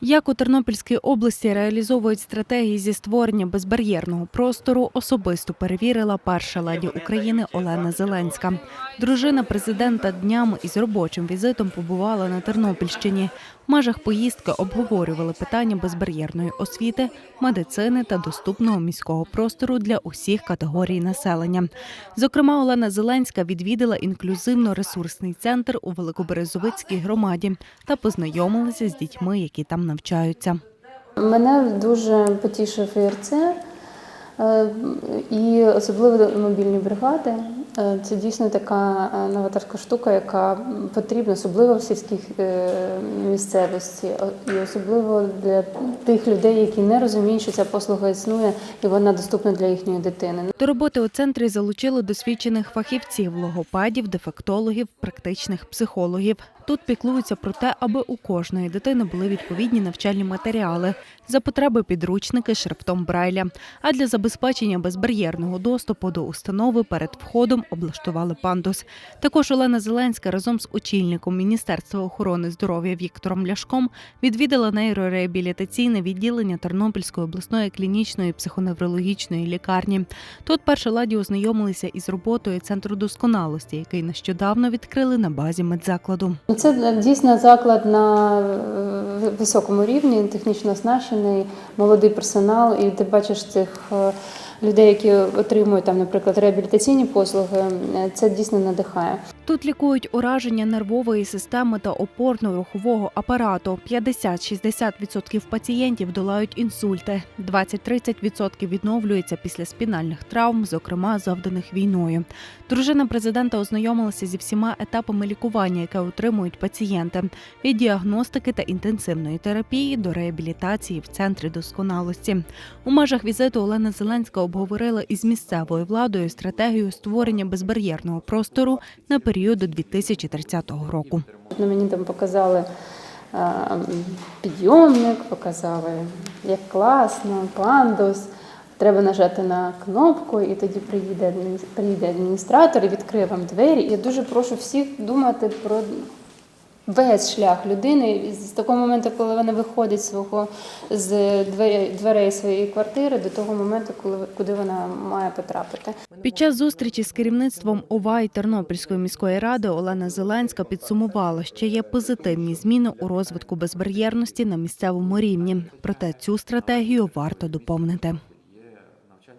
Як у Тернопільській області реалізовують стратегії зі створення безбар'єрного простору, особисто перевірила перша леді України Олена Зеленська. Дружина президента днями із робочим візитом побувала на Тернопільщині. Межах поїздки обговорювали питання безбар'єрної освіти, медицини та доступного міського простору для усіх категорій населення. Зокрема, Олена Зеленська відвідала інклюзивно-ресурсний центр у Великоберезовицькій громаді та познайомилася з дітьми, які там навчаються. Мене дуже потішив ІРЦ е, і особливо мобільні бригади. Е, Це дійсно така е, новаторська штука, яка потрібна, особливо в сільських е, місцевості, і особливо для тих людей, які не розуміють, що ця послуга існує і вона доступна для їхньої дитини. До роботи у центрі залучили досвідчених фахівців, логопедів, дефектологів, практичних психологів. Тут піклуються про те, аби у кожної дитини були відповідні навчальні матеріали, за потреби підручники шрифтом Брайля. А для забезпечення безбар'єрного доступу до установи перед входом облаштували пандус. Також Олена Зеленська разом з очільником Міністерства охорони здоров'я Віктором Ляшком відвідала нейрореабілітаційне відділення Тернопільської обласної клінічної психоневрологічної лікарні. Тут перша ладі ознайомилися із роботою центру досконалості, який нещодавно відкрили на базі медзакладу. Це дійсно заклад на е, високому рівні, технічно оснащений, молодий персонал, і ти бачиш цих е, людей, які отримують там, наприклад, реабілітаційні послуги. е, Це дійсно надихає. Тут лікують ураження нервової системи та опорно-рухового апарату. 50-60% пацієнтів долають інсульти, 20-30% відновлюються після спінальних травм, зокрема завданих війною. Дружина президента ознайомилася зі всіма етапами лікування, яке отримують пацієнти від діагностики та інтенсивної терапії до реабілітації в центрі досконалості. У межах візиту Олена Зеленська обговорила із місцевою владою стратегію створення безбар'єрного простору на період до 2030 року. На мені там показали підйомник, показали, як класно, пандус. Треба нажати на кнопку, і тоді приїде приїде адміністратор і відкриє вам двері. Я дуже прошу всіх думати про весь шлях людини з того моменту, коли вона виходить свого з дверей, дверей своєї квартири, до того моменту, коли куди вона має потрапити. Під час зустрічі з керівництвом ОВА і Тернопільської міської ради Олена Зеленська підсумувала, що є позитивні зміни у розвитку безбар'єрності на місцевому рівні. Проте цю стратегію варто доповнити.